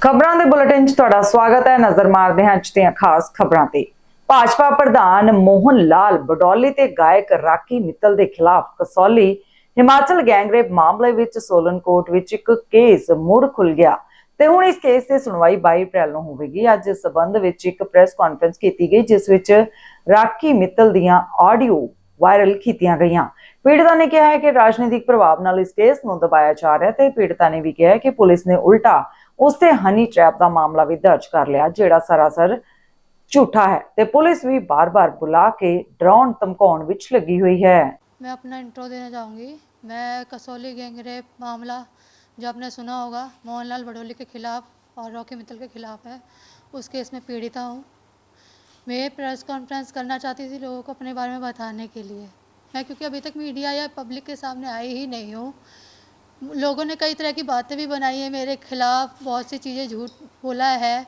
ਖਬਰਾਂ ਦੇ ਬੁਲੇਟਿਨ 'ਚ ਤੁਹਾਡਾ ਸਵਾਗਤ ਹੈ। ਨਜ਼ਰ ਮਾਰਦੇ ਹਾਂ ਅੱਜ ਦੀਆਂ ਖਾਸ ਖਬਰਾਂ ਤੇ। ਭਾਜਪਾ ਪ੍ਰਧਾਨ ਮੋਹਨ ਲਾਲ ਬਡੌਲੀ ਤੇ ਗਾਇਕ ਰਾਕੀ ਮਿੱਤਲ ਦੇ ਖਿਲਾਫ ਕਸੌਲੀ। ਹਿਮਾਚਲ ਗੈਂਗਰੇਪ ਮਾਮਲੇ ਵਿੱਚ ਸੋਲਨ ਕੋਰਟ ਵਿੱਚ ਇੱਕ ਕੇਸ ਮੁੜ ਖੁੱਲ ਗਿਆ। ਤੇ ਹੁਣ ਇਸ ਕੇਸ ਦੀ ਸੁਣਵਾਈ 22 ਅਪ੍ਰੈਲ ਨੂੰ ਹੋਵੇਗੀ। ਅੱਜ ਇਸ ਸਬੰਧ ਵਿੱਚ ਇੱਕ ਪ੍ਰੈਸ ਕਾਨਫਰੰਸ ਕੀਤੀ ਗਈ, ਜਿਸ ਵਿੱਚ ਰਾਕੀ ਮਿੱਤਲ ਦੀਆਂ ਆਡੀਓ ਵਾਇਰਲ ਕੀਤੀਆਂ ਗਈਆਂ। ਪੀੜਤਾ ਨੇ ਕਿਹਾ ਹੈ ਕਿ ਰਾਜਨੀਤਿਕ ਪ੍ਰਭਾਵ ਨਾਲ ਇਸ ਕੇਸ ਨੂੰ ਦਬਾਇਆ ਜਾ ਰਿਹਾ ਹੈ ਤੇ ਪੀੜਤਾ ਨੇ ਵੀ ਕਿਹਾ ਹੈ ਕਿ ਪੁਲਿਸ ਨੇ ਉਲਟਾ ਉਸ ਤੇ ਹਨੀ ਟ੍ਰੈਪ ਦਾ ਮਾਮਲਾ ਵੀ ਦਰਜ ਕਰ ਲਿਆ ਜਿਹੜਾ ਸਰਾਸਰ ਝੂਠਾ ਹੈ ਤੇ ਪੁਲਿਸ ਵੀ ਬਾਰ-ਬਾਰ ਬੁਲਾ ਕੇ ਡਰਾਉਣ ਧਮਕਾਉਣ ਵਿੱਚ ਲੱਗੀ ਹੋਈ ਹੈ मैं अपना इंट्रो देना चाहूँगी मैं कसौली गैंग रेप मामला जो आपने सुना होगा मोहनलाल बडोली के खिलाफ और रॉकी मित्तल के खिलाफ है उस केस में पीड़िता हूँ मैं प्रेस कॉन्फ्रेंस करना चाहती थी लोगों को अपने बारे में बताने के लिए मैं क्योंकि अभी तक मीडिया या पब्लिक के सामने आई ही नहीं हूँ लोगों ने कई तरह की बातें भी बनाई है, मेरे खिलाफ बहुत सी चीज़ें झूठ बोला है।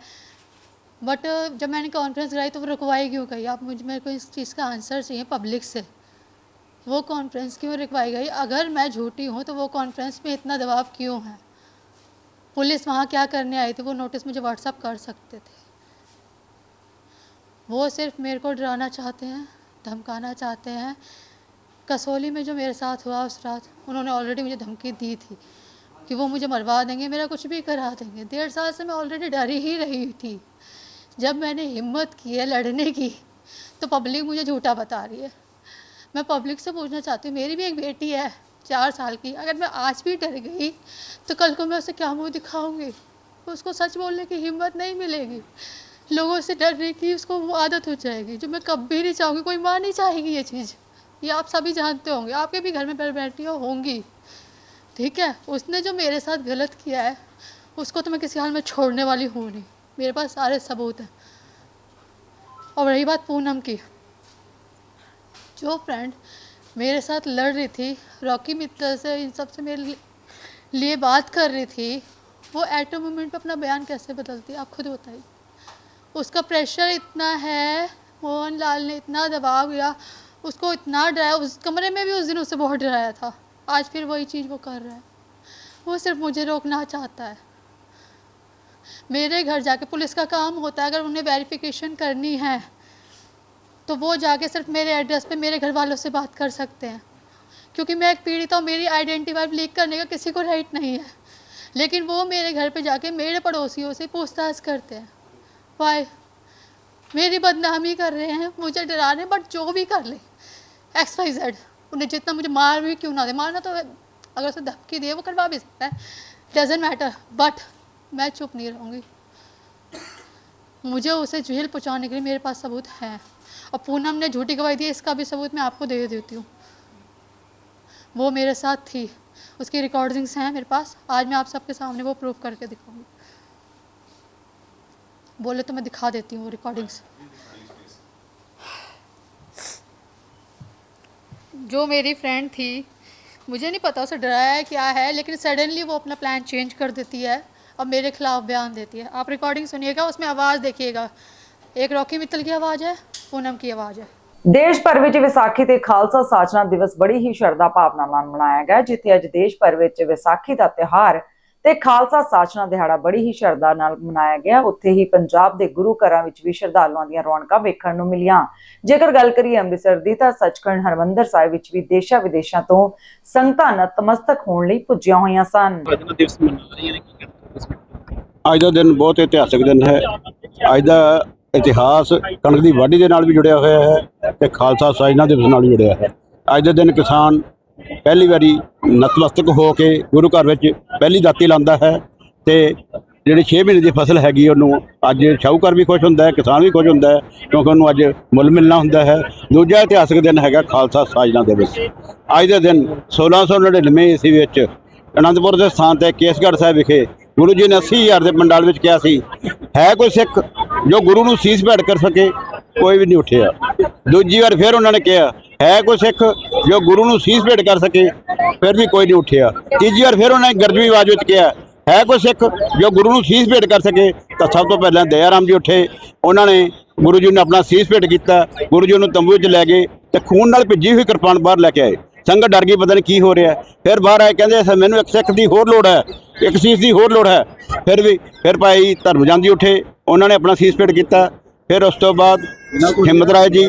बट जब मैंने कॉन्फ्रेंस कराई तो वो रुकवाई क्यों गई? आप मुझे, मेरे को इस चीज़ का आंसर चाहिए पब्लिक से। वो कॉन्फ्रेंस क्यों रुकवाई गई? अगर मैं झूठी हूँ तो वो कॉन्फ्रेंस में इतना दबाव क्यों है? पुलिस वहाँ क्या करने आई थी? वो नोटिस मुझे व्हाट्सअप कर सकते थे। वो सिर्फ़ मेरे को डराना चाहते हैं, धमकाना चाहते हैं। कसौली में जो मेरे साथ हुआ उस रात, उन्होंने ऑलरेडी मुझे धमकी दी थी कि वो मुझे मरवा देंगे, मेरा कुछ भी करा देंगे। डेढ़ साल से मैं ऑलरेडी डरी ही रही थी। जब मैंने हिम्मत की है लड़ने की तो पब्लिक मुझे झूठा बता रही है। मैं पब्लिक से पूछना चाहती हूँ, मेरी भी एक बेटी है, चार साल की। अगर मैं आज भी डर गई तो कल को मैं उसे क्या मुँह दिखाऊँगी? उसको सच बोलने की हिम्मत नहीं मिलेगी। लोगों से डरने की उसको आदत हो जाएगी, जो मैं कभी नहीं चाहूँगी। कोई माँ नहीं चाहेगी ये चीज़। ये आप सभी जानते होंगे, आपके भी घर में बैठ बैठियाँ होंगी। ठीक है? उसने जो मेरे साथ गलत किया है, उसको तो मैं किसी हाल में छोड़ने वाली हूँ नहीं। मेरे पास सारे सबूत हैं। और रही बात पूनम की। जो फ्रेंड मेरे साथ लड़ रही थी, रॉकी मित्तल से, इन सबसे मेरे लिए- बात कर रही थी, वो एट अ मोमेंट पे अपना बयान कैसे बदलती आप खुद बताइए। उसका प्रेशर इतना है मोहन लाल ने इतना दबाव दिया उसको इतना डराया, उस कमरे में भी उस दिन उसे बहुत डराया था। आज फिर वही चीज़ वो कर रहा है। वो सिर्फ़ मुझे रोकना चाहता है। मेरे घर जाके पुलिस का काम होता है, अगर उन्हें वेरिफिकेशन करनी है तो वो जाके सिर्फ़ मेरे एड्रेस पे मेरे घर वालों से बात कर सकते हैं। क्योंकि मैं एक पीड़ित हूँ, मेरी आइडेंटिफाई लीक करने का किसी को राइट नहीं है। लेकिन वो मेरे घर पे जाके मेरे पड़ोसियों से पूछताछ करते हैं। वाई मेरी बदनामी कर रहे हैं, मुझे डरा रहे हैं बट जो भी कर ले। एक्स वाई जेड उन्हें जितना मुझे मार भी क्यों ना दे? मारना तो अगर उसे धमकी दे वो करवा भी सकता है। डजेंट मैटर बट मैं चुप नहीं रहूँगी। मुझे उसे जेल पहुँचाने के लिए मेरे पास सबूत हैं। और पूनम ने झूठी गवाही दी, इसका भी सबूत मैं आपको दे देती हूँ। वो मेरे साथ थी। उसकी रिकॉर्डिंग्स हैं मेरे पास। आज मैं आप सबके सामने वो प्रूफ करके दिखाऊँगी। बोले तो मैं दिखा देती हूँ रिकॉर्डिंग्स जो मेरी फ्रेंड थी मुझे नहीं पता उसे डराया है क्या है लेकिन सडनली वो अपना प्लान चेंज कर देती है और मेरे खिलाफ बयान देती है आप रिकॉर्डिंग सुनिएगा उसमें आवाज़ देखिएगा एक रॉकी मित्तल की आवाज़ है पूनम की आवाज़ है ਦੇਸ਼ ਭਰ ਵਿੱਚ ਵਿਸਾਖੀ ਤੇ ਖਾਲਸਾ ਸਾਜਨਾ ਦਿਵਸ ਬੜੀ ਹੀ ਸ਼ਰਧਾ ਭਾਵਨਾ ਨਾਲ ਮਨਾਇਆ ਗਿਆ ਜਿੱਥੇ ਅੱਜ ਦੇਸ਼ ਭਰ ਵਿੱਚ ਵਿਸਾਖੀ ਦਾ ਤਿਉਹਾਰ ਤੇ ਖਾਲਸਾ ਸਾਜਨਾ ਦਿਹਾੜਾ ਬੜੀ ਹੀ ਸ਼ਰਧਾ ਨਾਲ ਮਨਾਇਆ ਗਿਆ। ਉੱਥੇ ਹੀ ਪੰਜਾਬ ਦੇ ਗੁਰੂ ਘਰਾਂ ਵਿੱਚ ਵੀ ਸ਼ਰਧਾਲੂਆਂ ਦੀਆਂ ਰੌਣਕਾਂ ਵੇਖਣ ਨੂੰ ਮਿਲੀਆਂ। ਜੇਕਰ ਗੱਲ ਕਰੀਏ ਅੰਮ੍ਰਿਤਸਰ ਦੀ ਤਾਂ ਸੱਚਖੰਡ ਹਰਮੰਦਰ ਸਾਹਿਬ ਵਿੱਚ ਵੀ ਦੇਸ਼ਾਂ ਵਿਦੇਸ਼ਾਂ ਤੋਂ ਸੰਗਤਾਂ ਨਤਮਸਤਕ ਹੋਣ ਲਈ ਪੁੱਜੀਆਂ ਹੋਈਆਂ ਸਨ। ਅੱਜ ਦਾ ਦਿਨ ਬਹੁਤ ਇਤਿਹਾਸਕ ਦਿਨ ਹੈ। ਅੱਜ ਦਾ ਇਤਿਹਾਸ ਕਣਕ ਦੀ ਵਾਢੀ ਦੇ ਨਾਲ ਵੀ ਜੁੜਿਆ ਹੋਇਆ ਹੈ ਤੇ ਖਾਲਸਾ ਸਾਜਨਾ ਦਿਵਸ ਨਾਲ ਵੀ ਜੁੜਿਆ ਹੈ। ਅੱਜ ਦੇ ਦਿਨ ਕਿਸਾਨ ਪਹਿਲੀ ਵਾਰੀ ਨਤਮਸਤਕ ਹੋ ਕੇ ਗੁਰੂ ਘਰ ਵਿੱਚ ਪਹਿਲੀ ਦਾਤੀ ਲਾਉਂਦਾ ਹੈ ਤੇ ਜਿਹੜੀ 6 ਮਹੀਨੇ ਦੀ ਫਸਲ ਹੈਗੀ ਉਹਨੂੰ ਅੱਜ ਸ਼ਾਹੂਕਾਰ ਵੀ ਖੁਸ਼ ਹੁੰਦਾ ਹੈ, ਕਿਸਾਨ ਵੀ ਖੁਸ਼ ਹੁੰਦਾ ਹੈ, ਕਿਉਂਕਿ ਉਹਨੂੰ ਅੱਜ ਮੁੱਲ ਮਿਲਣਾ ਹੁੰਦਾ ਹੈ। ਦੂਜਾ ਇਤਿਹਾਸਕ ਦਿਨ ਹੈਗਾ ਖਾਲਸਾ ਸਾਜਨਾ ਦਿਵਸ ਅੱਜ ਦੇ ਦਿਨ 1699 ਈਸਵੀ ਵਿੱਚ ਅਨੰਦਪੁਰ ਦੇ ਸਥਾਨ ਤੇ ਕੇਸਗੜ੍ਹ ਸਾਹਿਬ ਵਿਖੇ ਗੁਰੂ ਜੀ ਨੇ 80000 ਦੇ ਪੰਡਾਲ ਵਿੱਚ ਕਿਹਾ ਸੀ, ਹੈ ਕੋਈ ਸਿੱਖ ਜੋ ਗੁਰੂ ਨੂੰ ਸੀਸ ਭੇਟ ਕਰ ਸਕੇ? ਕੋਈ ਵੀ ਨਹੀਂ ਉੱਠਿਆ। ਦੂਜੀ ਵਾਰ ਫਿਰ ਉਹਨਾਂ ਨੇ ਕਿਹਾ ਹੈ ਕੋਈ ਸਿੱਖ ਜੋ ਗੁਰੂ ਨੂੰ ਸੀਸ ਭੇਟ ਕਰ ਸਕੇ ਫਿਰ ਵੀ ਕੋਈ ਨਹੀਂ ਉੱਠਿਆ। ਤੀਜੀ ਵਾਰ ਫਿਰ ਉਹਨਾਂ ਨੇ ਗਰਜਵੀ ਆਵਾਜ਼ ਵਿੱਚ ਕਿਹਾ ਹੈ ਕੋਈ ਸਿੱਖ ਜੋ ਗੁਰੂ ਨੂੰ ਸੀਸ ਭੇਟ ਕਰ ਸਕੇ ਤਾਂ ਸਭ ਤੋਂ ਪਹਿਲਾਂ ਦਇਆਰਾਮ ਜੀ ਉੱਠੇ। ਉਹਨਾਂ ਨੇ ਗੁਰੂ ਜੀ ਨੂੰ ਆਪਣਾ ਸੀਸ ਭੇਟ ਕੀਤਾ ਗੁਰੂ ਜੀ ਨੂੰ ਤੰਬੂ ਵਿੱਚ ਲੈ ਗਏ ਤੇ ਖੂਨ ਨਾਲ ਭਿੱਜੀ ਹੋਈ ਕਿਰਪਾਨ ਬਾਹਰ ਲੈ ਕੇ ਆਏ। ਸੰਗਤ ਡਰ ਗਈ ਪਤਾ ਨਹੀਂ ਕੀ ਹੋ ਰਿਹਾ। ਫਿਰ ਬਾਹਰ ਆਏ ਕਹਿੰਦੇ "ਸਰ, ਮੈਨੂੰ ਇੱਕ ਸਿੱਖ ਦੀ ਹੋਰ ਲੋੜ ਹੈ ਇੱਕ ਸੀਸ ਦੀ ਹੋਰ ਲੋੜ ਹੈ। ਫਿਰ ਵੀ ਫਿਰ ਭਾਈ ਧਰਮਜਨ ਜੀ ਉੱਠੇ ਉਹਨਾਂ ਨੇ ਆਪਣਾ ਸੀਸ ਪੇਟ ਕੀਤਾ। ਫਿਰ ਉਸ ਤੋਂ ਬਾਅਦ ਹਿੰਮਤ ਰਾਏ ਜੀ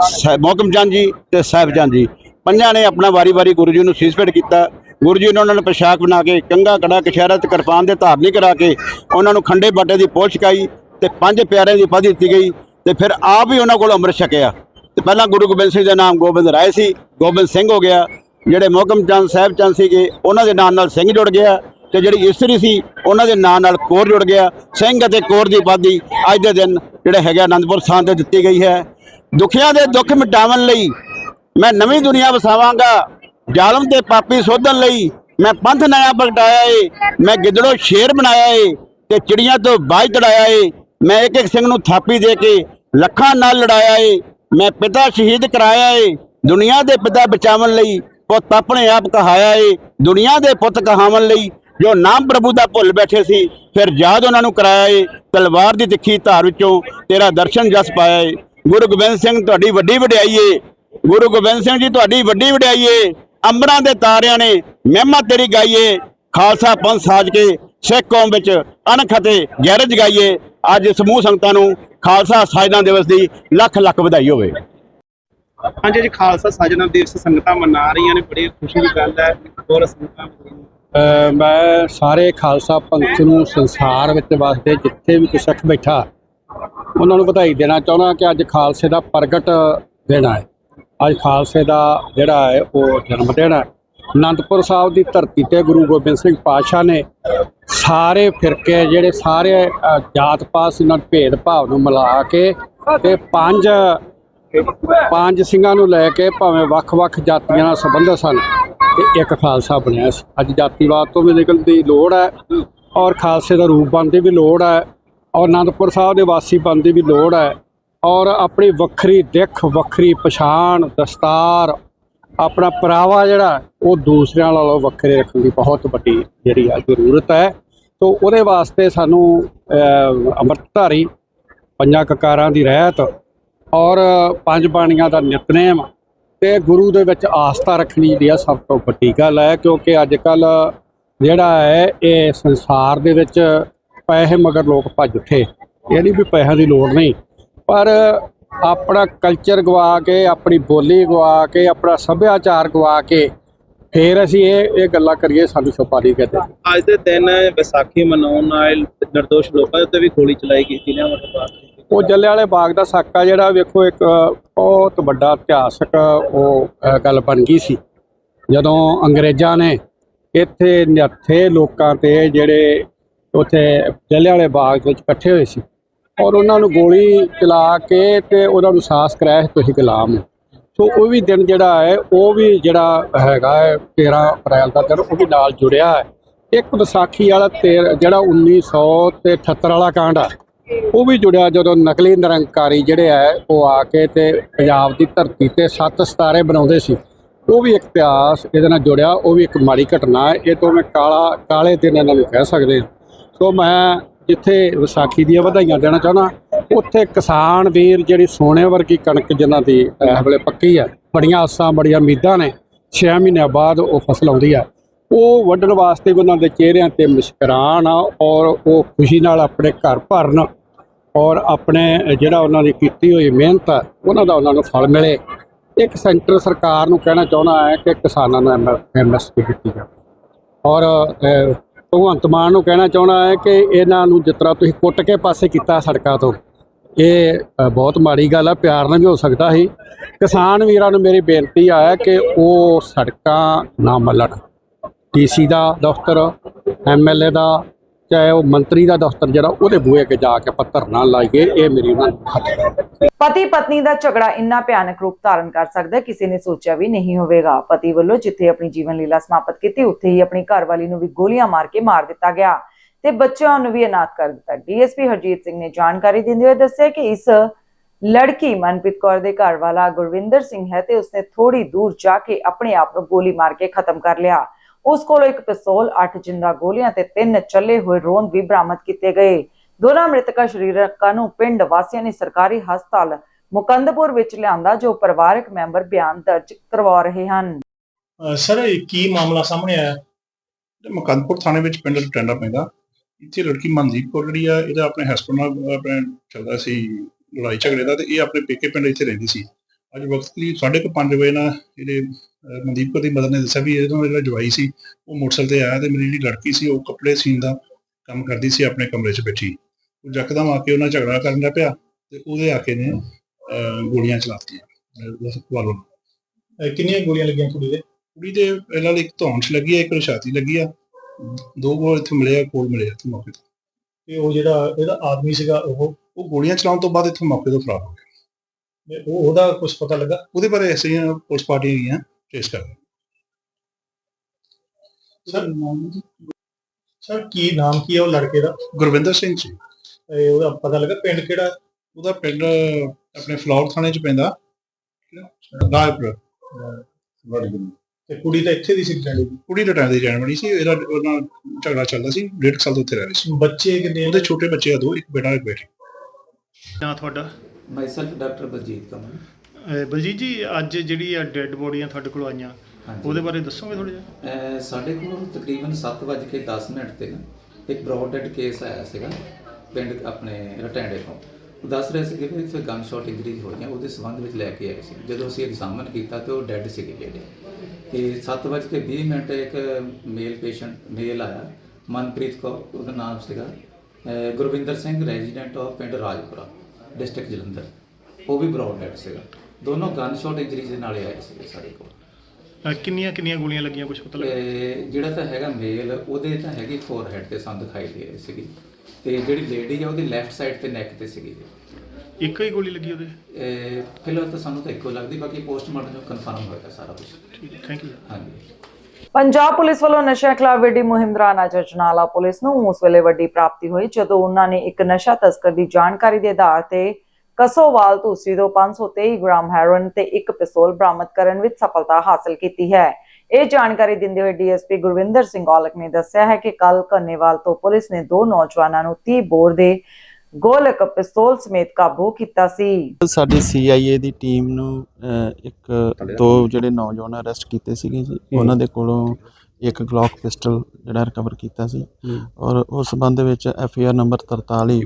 ਮੋਹਕਮ ਚੰਦ ਜੀ ਤੇ ਸਾਹਿਬ ਚੰਦ ਜੀ। ਪੰਜਾਂ ਨੇ ਆਪਣਾ ਵਾਰੀ-ਵਾਰੀ ਗੁਰੂ ਜੀ ਨੂੰ ਸੀਸਪੇਟ ਕੀਤਾ। ਗੁਰੂ ਜੀ ਨੇ ਉਹਨਾਂ ਨੂੰ ਪੋਸ਼ਾਕ ਬਣਾ ਕੇ ਕੰਗਾ ਕੜਾ ਕਸ਼ਹਿਰਾ ਤੇ ਕਿਰਪਾਨ ਦੇ ਧਾਰਨੀ ਕਰਾ ਕੇ ਉਹਨਾਂ ਨੂੰ ਖੰਡੇ ਬਾਟੇ ਦੀ ਪੋਲ ਛਕਾਈ ਤੇ ਪੰਜ ਪਿਆਰਿਆਂ ਦੀ ਉਪਾਧੀ ਦਿੱਤੀ ਗਈ ਤੇ ਫਿਰ ਆਪ ਹੀ ਉਹਨਾਂ ਕੋਲ ਅੰਮ੍ਰਿਤ ਛਕਿਆ। ਤੇ ਪਹਿਲਾਂ ਗੁਰੂ ਗੋਬਿੰਦ ਸਿੰਘ ਦਾ ਨਾਮ ਗੋਬਿੰਦ ਰਾਏ ਸੀ, ਗੋਬਿੰਦ ਸਿੰਘ ਹੋ ਗਿਆ। ਜਿਹੜੇ ਮੋਹਕਮ ਚੰਦ, ਸਾਹਿਬ ਚੰਦ ਸੀਗੇ, ਉਹਨਾਂ ਦੇ ਨਾਂ ਨਾਲ ਸਿੰਘ ਜੁੜ ਗਿਆ ਤੇ ਜਿਹੜੀ ਇਸਤਰੀ ਸੀ, ਉਹਨਾਂ ਦੇ ਨਾਂ ਨਾਲ ਕੋਰ ਜੁੜ ਗਿਆ। ਸਿੰਘ ਅਤੇ ਕੋਰ ਦੀ ਉਪਾਧੀ ਅੱਜ ਦੇ ਦਿਨ ਜਿਹੜਾ ਹੈਗਾ ਅਨੰਦਪੁਰ ਸਾਹਿਬ ਤੇ ਦਿੱਤੀ ਗਈ ਹੈ। ਦੁਖੀਆਂ ਦੇ ਦੁੱਖ ਮਿਟਾਉਣ ਲਈ ਮੈਂ ਨਵੀਂ ਦੁਨੀਆ ਵਸਾਵਾਂਗਾ। ਜ਼ਾਲਮ ਤੇ ਪਾਪੀ ਸੋਧਣ ਲਈ ਮੈਂ ਪੰਥ ਨਇਆ ਪ੍ਰਗਟਾਇਆ ਏ, ਮੈਂ ਗਿੱਦੜੋ ਸ਼ੇਰ ਬਣਾਇਆ ਏ ਤੇ ਚਿੜੀਆਂ ਤੋਂ ਬਾਜ਼ ਚੜਾਇਆ ਏ। ਮੈਂ ਇੱਕ ਇੱਕ ਸਿੰਘ ਨੂੰ ਥਾਪੀ ਦੇ ਕੇ ਲੱਖਾਂ ਨਾਲ ਲੜਾਇਆ ਏ। ਮੈਂ ਪਿਤਾ ਸ਼ਹੀਦ ਕਰਾਇਆ ਏ। ਦੁਨੀਆ ਦੇ ਪਿਤਾ ਬਚਾਉਣ ਲਈ ਪੁੱਤ ਆਪਣੇ ਆਪ ਕਹਾਇਆ ਏ। ਦੁਨੀਆ ਦੇ ਪੁੱਤ ਕਹਾਵਣ ਲਈ ਜੋ ਨਾਮ ਪ੍ਰਭੂ ਦਾ ਭੁੱਲ ਬੈਠੇ ਸੀ, ਫਿਰ ਯਾਦ ਉਹਨਾਂ ਨੂੰ ਕਰਾਇਆ ਏ। ਤਲਵਾਰ ਦੀ ਤਿੱਖੀ ਧਾਰ ਵਿੱਚੋਂ ਤੇਰਾ ਦਰਸ਼ਨ ਜਸ ਪਾਇਆ ਏ। ਗੁਰੂ ਗੋਬਿੰਦ ਸਿੰਘ ਤੁਹਾਡੀ ਵੱਡੀ ਵਡਿਆਈ ਏ। ਗੁਰੂ ਗੋਬਿੰਦ ਸਿੰਘ ਜੀ ਤੁਹਾਡੀ ਵੱਡੀ ਵਡਿਆਈ ਏ। ਅੰਬਰਾਂ ਦੇ ਤਾਰਿਆਂ ਨੇ ਮਹਿਮਾ ਤੇਰੀ ਗਾਈਏ ਖਾਲਸਾ ਪੰਥ ਸਾਜ ਕੇ ਸਿੱਖ ਕੌਮ ਵਿੱਚ ਅਣਖ ਅਤੇ ਗੈਰਜ ਗਾਈਏ ਅੱਜ ਸਮੂਹ ਸੰਗਤਾਂ ਨੂੰ ਖਾਲਸਾ ਸਾਜਨਾ ਦਿਵਸ ਦੀ ਲੱਖ ਲੱਖ ਵਧਾਈ ਹੋਵੇ। ਹਾਂਜੀ ਜੀ ਖਾਲਸਾ ਸਾਜਨਾ ਦਿਵਸ ਸੰਗਤਾਂ ਮਨਾ ਰਹੀਆਂ ਨੇ ਬੜੀ ਖੁਸ਼ੀ ਦੀ ਗੱਲ ਹੈ। ਹੋਰ ਸੰਗਤਾਂ ਮੈਂ ਸਾਰੇ ਖਾਲਸਾ ਪੰਥ ਨੂੰ ਸੰਸਾਰ ਵਿੱਚ ਵਸਦੇ ਜਿੱਥੇ ਵੀ ਕੋਈ ਸਿੱਖ ਬੈਠਾ ਉਹਨਾਂ ਨੂੰ ਵਧਾਈ ਦੇਣਾ ਚਾਹੁੰਦਾ ਕਿ ਅੱਜ ਖਾਲਸੇ ਦਾ ਪ੍ਰਗਟ ਦਿਨ ਹੈ। ਅੱਜ ਖਾਲਸੇ ਦਾ ਜਿਹੜਾ ਹੈ, ਉਹ ਜਨਮ ਦਿਨ ਹੈ। ਅਨੰਦਪੁਰ ਸਾਹਿਬ ਦੀ ਧਰਤੀ ਤੇ ਗੁਰੂ ਗੋਬਿੰਦ ਸਿੰਘ ਪਾਤਸ਼ਾਹ ਨੇ ਸਾਰੇ ਫਿਰਕੇ ਜਿਹੜੇ ਸਾਰੇ ਜਾਤ ਪਾਤ ਇਹਨਾਂ ਨਾਲ ਭੇਦ ਭਾਵ ਨੂੰ ਮਿਲਾ ਕੇ ਤੇ ਪੰਜ ਪੰਜ ਸਿੰਘਾਂ ਨੂੰ ਲੈ ਕੇ ਭਾਵੇਂ ਵੱਖ-ਵੱਖ ਜਾਤੀਆਂ ਨਾਲ ਸੰਬੰਧਿਤ ਸਨ ਤੇ ਇੱਕ ਖਾਲਸਾ ਬਣਿਆ ਸੀ। ਅੱਜ ਜਾਤੀਵਾਦ ਤੋਂ ਵੀ ਨਿਕਲਣ ਦੀ ਲੋੜ ਹੈ ਔਰ ਖਾਲਸੇ ਦਾ ਰੂਪ ਬਣਨ ਦੀ ਵੀ ਲੋੜ ਹੈ। ਔਰ ਅਨੰਦਪੁਰ ਸਾਹਿਬ ਦੇ ਵਾਸੀ ਬਣਨ ਦੀ ਵੀ ਲੋੜ ਹੈ। ਔਰ ਆਪਣੀ ਵੱਖਰੀ ਦਿੱਖ, ਵੱਖਰੀ ਪਛਾਣ, ਦਸਤਾਰ, ਆਪਣਾ ਪਰਾਵਾ ਜਿਹੜਾ ਉਹ ਦੂਸਰਿਆਂ ਨਾਲੋਂ ਵੱਖਰੇ ਰੱਖਣ ਦੀ ਬਹੁਤ ਵੱਡੀ ਜਿਹੜੀ ਆ ਜ਼ਰੂਰਤ ਹੈ। ਤੋਂ ਉਹਦੇ ਵਾਸਤੇ ਸਾਨੂੰ ਅੰਮ੍ਰਿਤਧਾਰੀ ਪੰਜਾਂ ਕਕਾਰਾਂ ਦੀ ਰਹਿਤ ਔਰ ਪੰਜ ਬਾਣੀਆਂ ਦਾ ਨਿਤਨੇਮ ਤੇ ਗੁਰੂ ਦੇ ਵਿੱਚ ਆਸਥਾ ਰੱਖਣੀ ਜਿਹੜੀ ਆ ਸਭ ਤੋਂ ਵੱਡੀ ਗੱਲ ਹੈ। ਕਿਉਂਕਿ ਅੱਜ ਕੱਲ ਜਿਹੜਾ ਹੈ, ਇਹ ਸੰਸਾਰ ਦੇ ਵਿੱਚ ਪੈਸੇ ਮਗਰ ਲੋਕ ਭੱਜ ਉੱਠੇ। ਇਹ ਨਹੀਂ ਵੀ ਪੈਸਿਆਂ ਦੀ ਲੋੜ ਨਹੀਂ। ਪਰ ਆਪਣਾ ਕਲਚਰ ਗਵਾ ਕੇ ਆਪਣੀ ਬੋਲੀ ਗਵਾ ਕੇ ਆਪਣਾ ਸੱਭਿਆਚਾਰ ਗਵਾ ਕੇ ਫੇਰ ਅਸੀਂ ਇਹ ਇਹ ਗੱਲਾਂ ਕਰੀਏ ਸਾਨੂੰ ਨਹੀਂ ਕਹਿੰਦੇ ਅੱਜ ਦੇ ਦਿਨ ਵਿਸਾਖੀ ਮਨਾਉਣ ਨਾਲ ਨਿਰਦੋਸ਼ ਲੋਕਾਂ ਦੇ ਉੱਤੇ ਵੀ ਗੋਲੀ ਚਲਾਈ ਗਈ ਸੀ ਨਾ ਉਹ ਜੱਲਿਆਂਵਾਲੇ ਬਾਗ ਦਾ ਸਾਕਾ ਜਿਹੜਾ ਵੇਖੋ ਇੱਕ ਬਹੁਤ ਵੱਡਾ ਇਤਿਹਾਸਕ ਉਹ ਗੱਲ ਬਣ ਗਈ ਸੀ। ਜਦੋਂ ਅੰਗਰੇਜ਼ਾਂ ਨੇ ਇੱਥੇ ਨਿਹੱਥੇ ਲੋਕਾਂ ਤੇ ਜਿਹੜੇ ਉੱਥੇ ਜੱਲਿਆਂਵਾਲੇ ਬਾਗ ਵਿੱਚ ਇਕੱਠੇ ਹੋਏ ਸੀ। ਔਰ ਉਹਨਾਂ ਨੂੰ ਗੋਲੀ ਚਲਾ ਕੇ ਤੇ ਉਹਨਾਂ ਨੂੰ ਸਾਹਸ ਕਰਾਇਆ ਤੁਸੀਂ ਗੁਲਾਮ ਸੋ ਉਹ ਵੀ ਦਿਨ ਜਿਹੜਾ ਹੈ, ਉਹ ਵੀ ਜਿਹੜਾ ਹੈਗਾ ਹੈ 13 ਅਪ੍ਰੈਲ ਦਾ ਦਿਨ, ਉਹ ਵੀ ਨਾਲ ਜੁੜਿਆ ਹੈ। ਇੱਕ ਵਿਸਾਖੀ ਵਾਲਾ ਤੇਰ- ਜਿਹੜਾ 1900 ਤੇ 78 ਵਾਲਾ ਕਾਂਡ ਆ, ਉਹ ਵੀ ਜੁੜਿਆ ਜਦੋਂ ਨਕਲੀ ਨਿਰੰਕਾਰੀ ਜਿਹੜੇ ਆ, ਉਹ ਆ ਕੇ ਤੇ ਪੰਜਾਬ ਦੀ ਧਰਤੀ ਤੇ ਸੱਤ ਸਤਾਰੇ ਬਣਾਉਂਦੇ ਸੀ। ਉਹ ਵੀ ਇੱਕ ਇਤਿਹਾਸ ਇਹਦੇ ਨਾਲ ਜੁੜਿਆ, ਉਹ ਵੀ ਇੱਕ ਮਾੜੀ ਘਟਨਾ ਹੈ। ਇਹ ਤੋਂ ਮੈਂ ਕਾਲਾ, ਕਾਲੇ ਦਿਨ ਇਹਨਾਂ ਨੂੰ ਕਹਿ ਸਕਦੇ ਹਾਂ। ਸੋ ਮੈਂ ਜਿੱਥੇ ਵਿਸਾਖੀ ਦੀਆਂ ਵਧਾਈਆਂ ਦੇਣਾ ਚਾਹੁੰਦਾ, ਉੱਥੇ ਕਿਸਾਨ ਵੀਰ ਜਿਹੜੀ ਸੋਨੇ ਵਰਗੀ ਕਣਕ ਜਿਨ੍ਹਾਂ ਦੀ ਇਸ ਵੇਲੇ ਪੱਕੀ ਆ ਬੜੀਆਂ ਆਸਾਂ, ਬੜੀਆਂ ਉਮੀਦਾਂ ਨੇ 6 ਮਹੀਨਿਆਂ ਬਾਅਦ ਉਹ ਫਸਲ ਆਉਂਦੀ ਆ ਉਹ ਵੱਢਣ ਵਾਸਤੇ ਵੀ ਉਹਨਾਂ ਦੇ ਚਿਹਰਿਆਂ ਤੇ ਮੁਸਕਰਾਣ ਆ ਔਰ ਉਹ ਖੁਸ਼ੀ ਨਾਲ ਆਪਣੇ ਘਰ ਭਰਨ ਔਰ ਆਪਣੇ ਜਿਹੜਾ ਉਹਨਾਂ ਦੀ ਕੀਤੀ ਹੋਈ ਮਿਹਨਤ ਆ, ਉਹਨਾਂ ਦਾ ਉਹਨਾਂ ਨੂੰ ਫਲ ਮਿਲੇ। ਇੱਕ ਸੈਂਟਰ ਸਰਕਾਰ ਨੂੰ ਕਹਿਣਾ ਚਾਹੁੰਦਾ ਹੈ ਕਿ ਕਿਸਾਨਾਂ ਨੂੰ ਐਮਐਸਪੀ ਦਿੱਤੀ ਜਾਵੇ। ਔਰ ਭਗਵੰਤ ਮਾਨ ਨੂੰ ਕਹਿਣਾ ਚਾਹੁੰਦਾ ਹੈ ਕਿ ਇਹਨਾਂ ਨੂੰ ਜਿਸ ਤਰ੍ਹਾਂ ਤੁਸੀਂ ਕੁੱਟ ਕੇ ਪਾਸੇ ਕੀਤਾ ਸੜਕਾਂ ਤੋਂ, ਇਹ ਬਹੁਤ ਮਾੜੀ ਗੱਲ ਆ, ਪਿਆਰ ਨਾਲ ਵੀ ਹੋ ਸਕਦਾ ਸੀ। ਕਿਸਾਨ ਵੀਰਾਂ ਨੂੰ ਮੇਰੀ ਬੇਨਤੀ ਆ ਕਿ ਉਹ ਸੜਕਾਂ ਨਾ ਮੱਲਣ। ਡੀਸੀ ਦਾ, ਦਫ਼ਤਰ ਐਮਐਲਏ ਦਾ ਚਾਹੇ ਉਹ ਮੰਤਰੀ ਦਾ ਦਫ਼ਤਰ ਜਿਹੜਾ ਉਹਦੇ ਬੂਹੇ ਅੱਗੇ ਜਾ ਕੇ ਪੱਤਰ ਨਾ ਲਾਈਏ, ਇਹ ਮੇਰੀ ਉਹਨਾਂ ਨੂੰ ਪਤੀ ਪਤਨੀ ਦਾ ਝਗੜਾ ਇੰਨਾ ਭਿਆਨਕ ਰੂਪ ਧਾਰਨ ਕਰ ਸਕਦਾ, ਕਿਸੇ ਨੇ ਸੋਚਿਆ ਵੀ ਨਹੀਂ ਹੋਵੇਗਾ। ਪਤੀ ਵੱਲੋਂ ਜਿੱਥੇ ਆਪਣੀ ਜੀਵਨ ਲੀਲਾ ਸਮਾਪਤ ਕੀਤੀ, ਉੱਥੇ ਹੀ ਆਪਣੀ ਘਰਵਾਲੀ ਨੂੰ ਵੀ ਗੋਲੀਆਂ ਮਾਰ ਕੇ ਮਾਰ ਦਿੱਤਾ ਗਿਆ। ਤੇ ਬੱਚਿਆਂ ਨੂੰ ਵੀ ਅਨਾਥ ਕਰ ਦਿੱਤਾ। ਡੀਐਸਪੀ ਹਰਜੀਤ ਸਿੰਘ ਨੇ ਜਾਣਕਾਰੀ ਦਿੰਦੇ ਹੋਏ ਦੱਸਿਆ ਕਿ ਇਸ ਲੜਕੀ ਮਨਪ੍ਰੀਤ ਕੌਰ ਦੇ ਘਰ ਵਾਲਾ ਗੁਰਵਿੰਦਰ ਸਿੰਘ ਹੈ ਤੇ ਉਸਨੇ ਥੋੜੀ ਦੂਰ ਜਾ ਕੇ ਆਪਣੇ ਆਪ ਨੂੰ ਗੋਲੀ ਮਾਰ ਕੇ ਖਤਮ ਕਰ ਲਿਆ। ਉਸ ਕੋਲੋਂ ਇੱਕ ਪਿਸਤੌਲ 8 ਜਿੰਦਾ ਗੋਲੀਆਂ ਤੇ ਤਿੰਨ ਚੱਲੇ ਹੋਏ ਰੋਂਦ ਵੀ ਬਰਾਮਦ ਕੀਤੇ ਗਏ। ਦੋਨਾਂ ਮ੍ਰਿਤਕਾਂ ਸ਼ਰੀਰਕਾਂ ਨੂੰ ਪਿੰਡ ਵਾਸੀਆਂ ਨੇ ਸਰਕਾਰੀ ਹਸਪਤਾਲ ਮੁਕੰਦਪੁਰ ਵਿੱਚ ਲਿਆਂਦਾ ਜੋ ਪਰਿਵਾਰਕ ਮੈਂਬਰ ਬਿਆਨ ਦਰਜ ਕਰਵਾ ਰਹੇ ਹਨ। ਸਰ ਇਹ ਕੀ ਮਾਮਲਾ ਸਾਹਮਣੇ ਆਇਆ? ਮਕੰਦਪੁਰ ਥਾਣੇ ਵਿੱਚ ਪਿੰਡ ਟੈਂਡਾ ਪੈਂਦਾ। ਇੱਥੇ ਲੜਕੀ ਮਨਦੀਪ ਕੌਰ ਜਿਹੜੀ ਆ ਇਹਦਾ ਆਪਣੇ ਹਸਬੰਡ ਨਾਲ ਆਪਣੇ ਚੱਲਦਾ ਸੀ ਲੜਾਈ ਝਗੜੇ ਦਾ ਤੇ ਇਹ ਆਪਣੇ ਪੇਕੇ ਪਿੰਡ ਇੱਥੇ ਰਹਿੰਦੀ ਸੀ। ਅੱਜ ਵਕਤ ਕਰੀਬ 5:30 ਵਜੇ ਨਾ ਜਿਹੜੇ ਮਨਦੀਪ ਕੌਰ ਦੀ ਮਦਰ ਨੇ ਦੱਸਿਆ ਵੀ ਇਹਦਾ ਜਿਹੜਾ ਜਵਾਈ ਸੀ ਉਹ ਮੋਟਰਸਾਈਕਲ ਤੇ ਆਇਆ ਤੇ ਮੇਰੀ ਜਿਹੜੀ ਲੜਕੀ ਸੀ ਉਹ ਕੱਪੜੇ ਸੀਨ ਦਾ ਕੰਮ ਕਰਦੀ ਸੀ ਆਪਣੇ ਕਮਰੇ 'ਚ ਬੈਠੀ। ਉਹ ਯਕਦਮ ਆ ਕੇ ਉਹਨਾਂ ਝਗੜਾ ਕਰਨ ਲੱਗ ਪਿਆ ਤੇ ਉਹਦੇ ਆ ਕੇ ਨੇ ਗੋਲੀਆਂ ਚਲਾਤੀਆਂ। ਵੱਲੋਂ ਕਿੰਨੀਆਂ ਗੋਲੀਆਂ ਲੱਗੀਆਂ ਕੁੜੀ ਦੇ? ਕੁੜੀ ਦੇ ਇਹਨਾਂ ਲਈ ਇੱਕ ਧੌਣ 'ਚ ਲੱਗੀ ਆ ਇੱਕ ਛਾਤੀ ਲੱਗੀ ਆ। ਦੋ ਗੋਲ ਇੱਥੇ ਮਿਲੇ ਆ ਕੋਲ ਮਿਲੇ ਆ ਇੱਥੇ ਮੌਕੇ ਤੇ। ਉਹ ਜਿਹੜਾ ਇਹਦਾ ਆਦਮੀ ਸੀਗਾ ਉਹ? ਉਹ ਗੋਲੀਆਂ ਚਲਾਉਣ ਤੋਂ ਬਾਅਦ ਇੱਥੋਂ ਮੌਕੇ ਤੋਂ ਫਰਾਰ ਹੋ ਗਿਆ। ਉਹ ਉਹਦਾ ਕੁਝ ਪਤਾ ਲੱਗਾ। ਉਹਦੇ ਬਾਰੇ ਅਸੀਂ ਪੁਲਿਸ ਪਾਰਟੀਆਂ ਗਈਆਂ ਚੇਸ ਕਰ। ਸਰ ਸਰ ਕੀ ਨਾਮ ਕੀ ਹੈ ਉਹ ਲੜਕੇ ਦਾ? ਗੁਰਵਿੰਦਰ ਸਿੰਘ ਜੀ। ਇਹ ਉਹਦਾ ਪਤਾ ਲੱਗਾ ਪਿੰਡ ਕਿਹੜਾ? ਉਹਦਾ ਪਿੰਡ ਆਪਣੇ ਫਲੌਰ ਥਾਣੇ 'ਚ ਪੈਂਦਾ। ਰਾਜਪੁਰ। ਤੇ ਕੁੜੀ ਤਾਂ ਇੱਥੇ ਦੀ ਸੀ ਦੀ ਕੁੜੀ ਲਟਾਂ ਦੀ ਜਾਣ ਬਣੀ ਸੀ। ਇਹਦਾ ਉਹਨਾਂ ਝਗੜਾ ਚੱਲਦਾ ਸੀ। ਡੇਢ ਸਾਲ ਤੋਂ ਉੱਥੇ ਰਹਿ ਰਹੀ ਸੀ। ਬੱਚੇ ਕਿੰਨੇ? ਉਹਦੇ ਛੋਟੇ ਬੱਚੇ ਆ ਦੋ ਇੱਕ ਬੇਟਾ ਇੱਕ ਬੇਟੀ। ਨਾ ਤੁਹਾਡਾ? ਮਾਈਸੈਲਫ ਡਾਕਟਰ ਬਲਜੀਤ ਕਮਲ ਅਹ ਬਲਜੀਤ ਜੀ ਅੱਜ ਜਿਹੜੀ ਆ ਡੈੱਡ ਬੋਡੀਆਂ ਤੁਹਾਡੇ ਕੋਲ ਆਈਆਂ ਹਾਂਜੀ। ਉਹਦੇ ਬਾਰੇ ਦੱਸੋਗੇ ਥੋੜਾ ਜਿਹਾ? ਅਹ ਸਾਡੇ ਕੋਲ ਤਕਰੀਬਨ 7:10 ਮਿੰਟ ਤੇ ਨਾ ਇੱਕ ਬ੍ਰੌਡ ਡੈਡ ਕੇਸ ਆਇਆ ਸੀਗਾ ਪਿੰਡ ਆਪਣੇ ਰਟੈਂਡੇ ਤੋਂ। ਉਹ ਦੱਸ ਰਹੇ ਸੀਗੇ ਵੀ ਇੱਥੇ ਗਨ ਸ਼ਾਟ ਇੰਜਰੀ ਹੋਈਆਂ ਉਹਦੇ ਸੰਬੰਧ ਵਿੱਚ ਲੈ ਕੇ ਆਏ ਸੀ। ਜਦੋਂ ਅਸੀਂ ਐਗਜ਼ਾਮਨ ਕੀਤਾ ਤੇ ਉਹ ਡੈੱਡ ਸੀਗੇ ਜਿਹੜੇ। ਤੇ 7:20 ਮਿੰਟ ਇੱਕ ਮੇਲ ਪੇਸ਼ੈਂਟ ਮੇਲ ਆਇਆ ਮਨਪ੍ਰੀਤ ਕੌਰ ਉਹਦਾ ਨਾਮ ਸੀਗਾ ਅਹ ਗੁਰਵਿੰਦਰ ਸਿੰਘ ਰੈਜ਼ੀਡੈਂਟ ਆਫ ਪਿੰਡ ਰਾਜਪੁਰਾ। ਡਿਸਟ੍ਰਿਕਟ ਜਲੰਧਰ। ਉਹ ਵੀ ਬ੍ਰੌਡ ਡੈਡ ਸੀਗਾ। ਦੋਨੋਂ ਗਨ ਸ਼ਾਟ ਇੰਜਰੀਜ਼ ਦੇ ਨਾਲ ਹੀ ਆਏ ਸੀਗੇ ਸਾਡੇ ਕੋਲ। ਅਹ ਕਿੰਨੀਆਂ ਕਿੰਨੀਆਂ ਗੋਲੀਆਂ ਲੱਗੀਆਂ ਕੁਝ ਪਤਾ ਲੱਗਾ? ਤੇ ਜਿਹੜਾ ਤਾਂ ਹੈਗਾ ਮੇਲ ਉਹਦੇ ਤਾਂ ਹੈਗੀ ਫੋਰਹੈਡ ਤੇ ਸਾਨੂੰ ਦਿਖਾਈ ਦੇ ਰਹੀ ਸੀਗੀ। ਤੇ ਜਿਹੜੀ ਲੇਡੀ ਆ ਉਹਦੀ ਲੈਫਟ ਸਾਈਡ ਤੇ ਨੈਕ ਤੇ ਸੀਗੀ। ਇੱਕੋ ਹੀ ਗੋਲੀ ਲੱਗੀ ਉਹਦੇ? ਇਹ ਫਿਲਹਾਲ ਤਾਂ ਸਾਨੂੰ ਤਾਂ ਇੱਕੋ ਲੱਗਦੀ ਬਾਕੀ ਪੋਸਟਮਾਰਟਮ ਜੋ ਕਨਫਰਮ ਹੋਏਗਾ ਸਾਰਾ ਕੁਝ ਠੀਕ ਹੈ ਥੈਂਕ ਯੂ ਹਾਂਜੀ। ਪੰਜਾਬ ਪੁਲਿਸ ਵੱਲੋਂ ਨਸ਼ਿਆਂ ਖਿਲਾਫ ਵੱਡੀ ਮੁਹਿੰਮ ਦੌਰਾਨ ਅੱਜ ਅਜਨਾਲਾ ਪੁਲਿਸ ਨੂੰ ਉਸ ਵੇਲੇ ਵੱਡੀ ਪ੍ਰਾਪਤੀ ਹੋਈ, ਜਦੋਂ ਉਹਨਾਂ ਨੇ ਇੱਕ ਨਸ਼ਾ ਤਸਕਰ ਦੀ ਜਾਣਕਾਰੀ ਦੇ ਆਧਾਰ ਤੇ ਕਸੋਵਾਲ ਧੂਸੀ ਤੋਂ 523 ਗ੍ਰਾਮ ਹੈਰੋਇਨ ਤੇ ਇੱਕ ਪਿਸਤੌਲ ਬਰਾਮਦ ਕਰਨ ਵਿੱਚ ਸਫਲਤਾ ਹਾਸਲ ਕੀਤੀ ਹੈ। ਇਹ ਜਾਣਕਾਰੀ ਦਿੰਦੇ ਹੋਏ ਡੀਐਸਪੀ ਗੁਰਵਿੰਦਰ ਸਿੰਘ ਔਲਖ ਨੇ ਦੱਸਿਆ ਹੈ ਕਿ ਕੱਲ ਕੰਨੇਵਾਲ ਤੋਂ ਪੁਲਿਸ ਨੇ ਦੋ ਨੌਜਵਾਨਾਂ ਨੂੰ 30 ਬੋਰ ਦੇ ਗੋਲਕ ਪਿਸਤੌਲ ਸਮੇਤ ਕਾਬੂ ਕੀਤਾ ਸੀ। ਸਾਡੀ CIA ਦੀ ਟੀਮ ਨੂੰ ਅਹ, ਇੱਕ ਦੋ ਜਿਹੜੇ ਨੌਜਵਾਨ ਅਰੈਸਟ ਕੀਤੇ ਸੀਗੇ ਜੀ ਉਹਨਾਂ ਦੇ ਕੋਲੋਂ ਇੱਕ ਗਲੌਕ ਪਿਸਟਲ ਜਿਹੜਾ ਰਿਕਵਰ ਕੀਤਾ ਸੀ। ਔਰ ਉਸ ਸੰਬੰਧ ਵਿੱਚ ਐਫਆਰ ਨੰਬਰ 43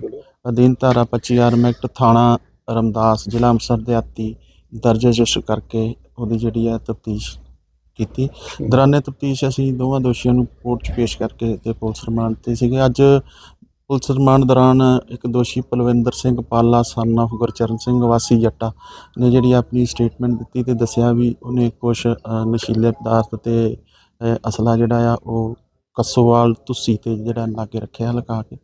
ਅਧੀਨ ਧਾਰਾ 25 ਆਰਮ ਐਕਟ ਥਾਣਾ ਰਮਦਾਸ ਜ਼ਿਲ੍ਹਾ ਅੰਮ੍ਰਿਤਸਰ ਦਿਹਾਤੀ ਦਰਜ ਰਜਿਸਟਰ ਕਰਕੇ ਉਹਦੀ ਜਿਹੜੀ ਹੈ ਤਫਤੀਸ਼ ਕੀਤੀ। ਦੌਰਾਨੇ ਤਫਤੀਸ਼ ਅਸੀਂ ਦੋਵਾਂ ਦੋਸ਼ੀਆਂ ਨੂੰ ਕੋਰਟ 'ਚ ਪੇਸ਼ ਕਰਕੇ ਤੇ ਪੁਲਿਸ ਰਿਮਾਂਡ ਤੇ ਸੀਗੇ। ਅੱਜ ਪੁਲਿਸ ਰਿਮਾਂਡ ਦੌਰਾਨ ਇੱਕ ਦੋਸ਼ੀ ਪਲਵਿੰਦਰ ਸਿੰਘ ਪਾਲਾ ਸਨ of ਗੁਰਚਰਨ ਸਿੰਘ ਵਾਸੀ ਜੱਟਾ ਨੇ ਜਿਹੜੀ ਆਪਣੀ ਸਟੇਟਮੈਂਟ ਦਿੱਤੀ ਤੇ ਦੱਸਿਆ ਵੀ ਉਹਨੇ ਕੁਝ ਨਸ਼ੀਲੇ ਪਦਾਰਥ ਤੇ ਅ, ਅਸਲਾ ਜਿਹੜਾ ਆ ਉਹ ਕਸੋਵਾਲ ਤੁਸੀ ਤੇ ਜਿਹੜਾ ਲਾਗੇ ਰੱਖਿਆ ਲਗਾ ਕੇ।